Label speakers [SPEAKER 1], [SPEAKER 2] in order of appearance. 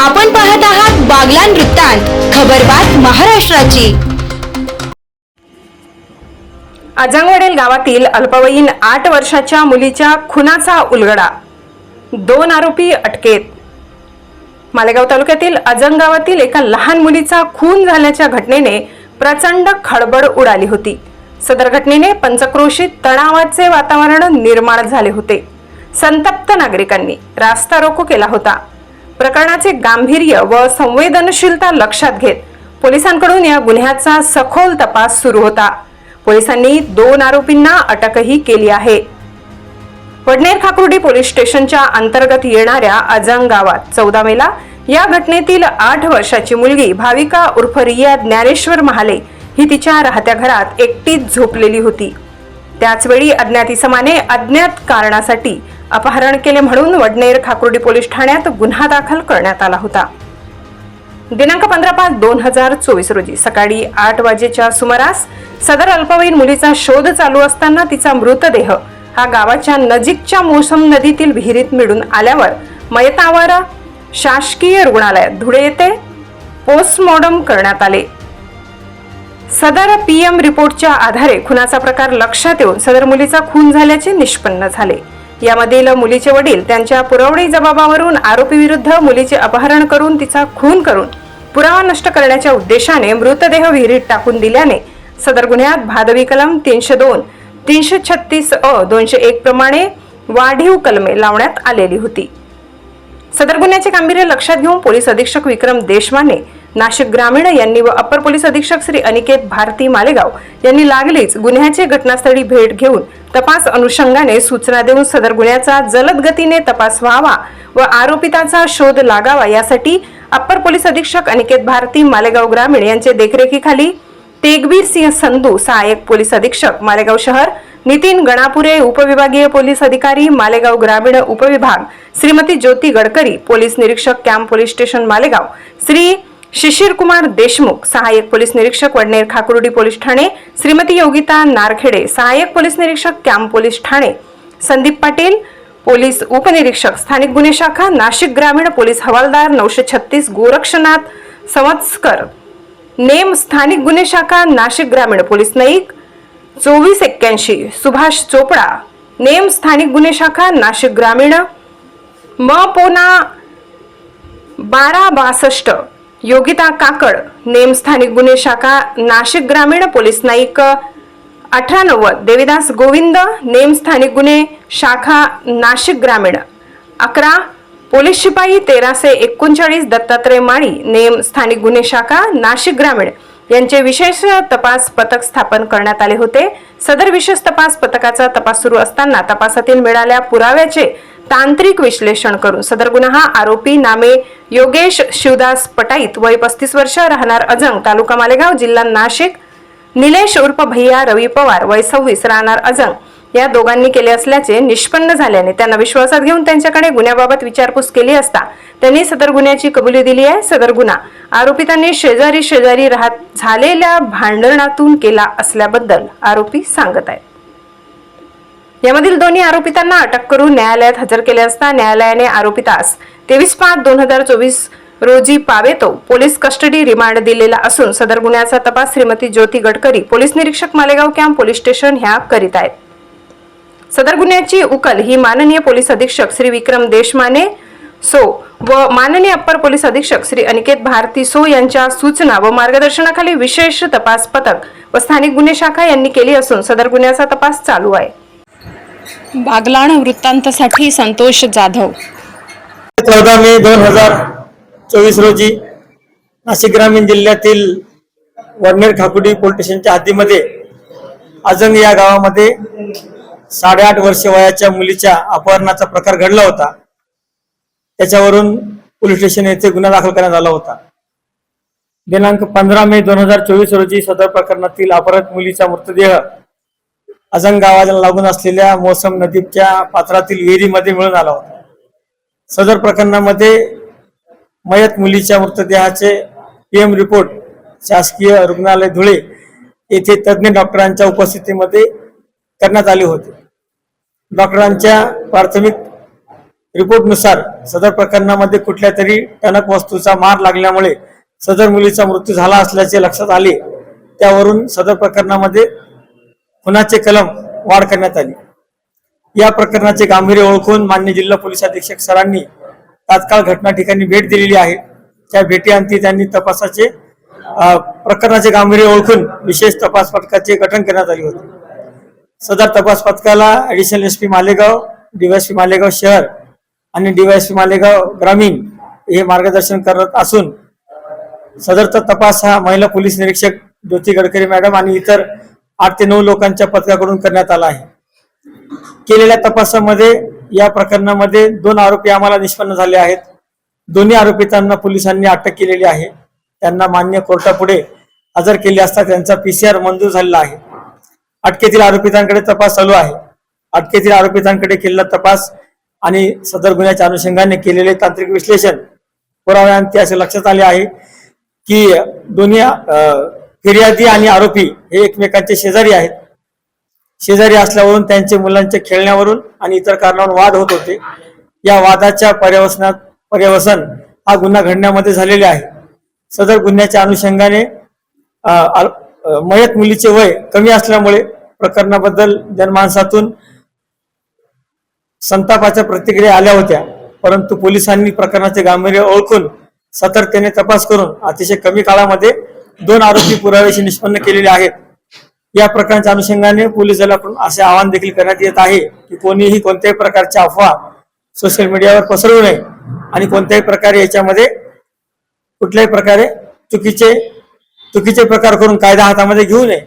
[SPEAKER 1] आपण पाहत आहात बागलान वृत्तांत खबरबात महाराष्ट्राची.
[SPEAKER 2] अजांगवडेल गावातील अल्पवयीन आठ वर्षाच्या मुलीच्या खुनाचा उलगडा. दोन आरोपी अटकेत. मालेगाव तालुक्यातील अजंग गावातील एका लहान मुलीचा खून झाल्याच्या घटनेने प्रचंड खळबळ उडाली होती. सदर घटनेने पंचक्रोशीत तणावाचे वातावरण निर्माण झाले होते. संतप्त नागरिकांनी रास्ता रोको केला होता. प्रकरणाचे गांभीर्य व संवेदनशीलता लक्षात घेत पोलिसांकडून या गुन्ह्याचा सखोल तपास सुरू होता. पोलिसांनी दोन आरोपींना अटकही केली आहे. वडनेर खाकुर्डी पोलीस स्टेशनच्या अंतर्गत येणाऱ्या अजंग गावात चौदा मेला या घटनेतील आठ वर्षाची मुलगी भाविका उर्फ रिया ज्ञानेश्वर महाले ही तिच्या राहत्या घरात एकटीच झोपलेली होती. त्याचवेळी अज्ञात इसमाने अज्ञात कारणासाठी अपहरण केले म्हणून वडनेर खाकुर्डी पोलीस ठाण्यात गुन्हा दाखल करण्यात आला होता. दिनांक पंधरा पाच दोन हजार चोवीस रोजी सकाळी आठ वाजेच्या सुमारास सदर अल्पवयीन मुलीचा शोध चालू असताना तिचा मृतदेह हा गावाच्या नजीकच्या मोसम नदीतील विहिरीत मिळून आल्यावर मयतावर शासकीय रुग्णालयात धुळे येथे पोस्टमॉर्टम करण्यात आले. सदर पीएम रिपोर्टच्या आधारे खुनाचा प्रकार लक्षात येऊन सदर मुलीचा खून झाल्याचे निष्पन्न झाले. यामधील मुलीचे वडील त्यांच्या पुरवणी जबाबावरून आरोपी विरुद्ध मुलीचे अपहरण करून तिचा खून करून पुरावा नष्ट करण्याच्या उद्देशाने मृतदेह विहिरीत टाकून दिल्याने सदर गुन्ह्यात भादवी कलम तीनशे दोन तीनशे छत्तीस अ दोनशे एक प्रमाणे वाढीव कलमे लावण्यात आलेली होती. सदर गुन्ह्याचे गांभीर्य लक्षात घेऊन पोलीस अधीक्षक विक्रम देशमाने नाशिक ग्रामीण यांनी व अपर पोलीस अधीक्षक श्री अनिकेत भारती मालेगाव यांनी लागलीच गुन्ह्याचे घटनास्थळी भेट घेऊन तपास अनुषंगाने सूचना देऊन सदर गुन्ह्याचा जलद गतीने तपास व्हावा व आरोपितांचा शोध लागावा यासाठी अप्पर पोलीस अधीक्षक अनिकेत भारती मालेगाव ग्रामीण यांचे देखरेखीखाली तेगवीर सिंह संधू सहाय्यक पोलीस अधीक्षक मालेगाव शहर नितीन गणापुरे उपविभागीय पोलीस अधिकारी मालेगाव ग्रामीण उपविभाग श्रीमती ज्योती गडकरी पोलीस निरीक्षक camp police station Malegaon Shri Shishir Kumar Deshmukh सहाय्यक पोलीस निरीक्षक वडनेर खाकुर्डी पोलीस ठाणे श्रीमती योगिता नारखेडे सहाय्यक पोलीस निरीक्षक कॅम्प पोलीस ठाणे संदीप पाटील पोलीस उपनिरीक्षक स्थानिक गुन्हे शाखा नाशिक ग्रामीण पोलीस हवालदार नऊशे छत्तीस गोरक्षनाथ संवत्सकर. नेम स्थानिक गुन्हे शाखा नाशिक ग्रामीण पोलीस नाईक चोवीस एक्क्याऐंशी सुभाष चोपडा. नेम स्थानिक गुन्हे शाखा नाशिक ग्रामीण. म पोना बारा बासष्ट. योगिता काकड नेम स्थानिक गुन्हे शाखा नाशिक ग्रामीण पोलीस नाईक अठरा नव्वद देविदास गोविंद नेम स्थानिक गुन्हे शाखा नाशिक ग्रामीण. अकरा पोलीस शिपाई तेराशे एकोणचाळीस दत्तात्रय माळी नेम स्थानिक गुन्हे शाखा नाशिक ग्रामीण. यांचे विशेष तपास पथक स्थापन करण्यात आले होते. सदर विशेष तपास पथकाचा तपास सुरू असताना तपासातील मिळाल्या पुराव्याचे तांत्रिक विश्लेषण करून सदर गुन्हा आरोपी नामे योगेश शिवदास पटाईत वय पस्तीस वर्ष राहणार अजंग तालुका मालेगाव जिल्हा नाशिक. निलेश उर्फ भैया रवी पवार वय सव्वीस राहणार अजंग. या दोघांनी केले असल्याचे निष्पन्न झाल्याने त्यांना विश्वासात घेऊन त्यांच्याकडे गुन्ह्याबाबत विचारपूस केली असता त्यांनी सदर गुन्ह्याची कबुली दिली आहे सदर गुन्हा. आरोपितांनी शेजारी शेजारी राहत झालेल्या भांडणातून केला असल्याबद्दल आरोपी सांगत आहेत. यामधील दोन्ही आरोपितांना अटक करून न्यायालयात हजर केले असता न्यायालयाने आरोपितास तेवीस पाच दोन हजार चोवीस रोजी पावेतो पोलीस कस्टडी रिमांड दिलेला असून सदर गुन्ह्याचा तपास श्रीमती ज्योती गडकरी पोलीस निरीक्षक मालेगाव कॅम्प पोलीस स्टेशन ह्या करीत आहेत. सदर गुन्ह्याची उकल ही माननीय पोलीस अधीक्षक श्री विक्रम देशमाने सो व माननीय अप्पर पोलीस अधीक्षक श्री अनिकेत भारती सो यांच्या सूचना व मार्गदर्शनाखाली विशेष तपास पथक व स्थानिक गुन्हे शाखा यांनी केली असून सदर गुन्ह्याचा तपास चालू आहे.
[SPEAKER 3] बागलाण वृत्तांतसाठी संतोष जाधव.
[SPEAKER 4] चौदा मे दोन हजार चोवीस रोजी नाशिक ग्रामीण जिल्ह्यातील वडनेर खाकुडी पोलीस स्टेशनच्या हद्दीमध्ये अजंग या गावामध्ये साडेआठ वर्ष वयाच्या मुलीच्या अपहरणाचा प्रकार घडला होता. त्याच्यावरून पोलीस स्टेशन येथे गुन्हा दाखल करण्यात आला होता. दिनांक पंधरा मे दोन हजार चोवीस रोजी सदर प्रकरणातील अपहरण मुलीचा मृतदेह अजंग गावाला लागून असलेल्या मोसम नदीच्या पात्रातील विहिरीमध्ये मिळून आला होता. सदर प्रकरणामध्ये मयत मुलीच्या मृतदेहाचे पीएम रिपोर्ट शासकीय रुग्णालय धुळे येथे तज्ज्ञ डॉक्टरांच्या उपस्थितीमध्ये करण्यात आले होते. डॉक्टरांच्या प्राथमिक रिपोर्टनुसार सदर प्रकरणामध्ये कुठल्या तरी टणक वस्तूचा मार लागल्यामुळे सदर मुलीचा मृत्यू झाला असल्याचे लक्षात आले. त्यावरून सदर प्रकरणामध्ये खुनाचे कलम वाढ करण्यात आली. या प्रकरणाचे गांभीर्य ओळखून मान्य जिल्हा पोलीस अधीक्षक सरांनी तात्काळ घटना ठिकाणी भेट दिलेली आहे. त्या भेटीअंती त्यांनी तपासाचे प्रकरणाचे गांभीर्य ओळखून विशेष तपास पथकाचे गठन करण्यात आले होते. सदर तपास पथकाला additional S P Malegaon DYSP Malegaon शहर आणि डीवायसपी मालेगाव ग्रामीण हे मार्गदर्शन करत असून सदरचा तपास हा महिला पोलीस निरीक्षक ज्योती गडकरी मॅडम आणि इतर आठ ते नऊ लोकांच्या पथकाकडून करण्यात आला आहे. केलेल्या तपासामध्ये या प्रकरणामध्ये दोन आरोपी आम्हाला निष्पन्न झाले आहेत. दोन्ही आरोपितांना पोलिसांनी अटक केलेली आहे. त्यांना मान्य कोर्टापुढे हजर केले असता त्यांचा पीसीआर मंजूर झालेला आहे. अटकेतील आरोपितांकडे तपास चालू आहे. अटकेतील आरोपितांकडे केलेला तपास आणि सदर गुन्ह्याच्या अनुषंगाने केलेले तांत्रिक विश्लेषण पुराव्यांती असे लक्षात आले आहे की दोन्ही फिर्यादी आणि आरोपी हे एकमेकांचे शेजारी आहेत. शेजारी असल्यावरून त्यांचे मुलांच्या खेळण्यावरून आणि इतर कारणावरून वाद होत होते. या वादाच्या पर्यवसनात पर्यवसन हा गुन्हा घडण्यामध्ये झालेले आहे. सदर गुन्ह्याच्या अनुषंगाने मयत मुलीचे वय कमी असल्यामुळे प्रकरणाबद्दल जनमानसातून संतापाच्या प्रतिक्रिया आल्या होत्या. परंतु पोलिसांनी प्रकरणाचे गांभीर्य ओळखून सतर्कतेने तपास करून अतिशय कमी काळामध्ये दोन आरोपी पुराव्याशी निष्पन्न केलेले आहेत. या प्रकरणाच्या अनुषंगाने पोलीस दलाकडून असे आवाहन देखील करण्यात येत आहे की कोणीही कोणत्याही प्रकारच्या अफवा सोशल मीडियावर पसरवू नये आणि कोणत्याही प्रकारे याच्यामध्ये कुठल्याही प्रकारे चुकीचे चुकीचे प्रकार करून कायदा हातामध्ये घेऊ नये.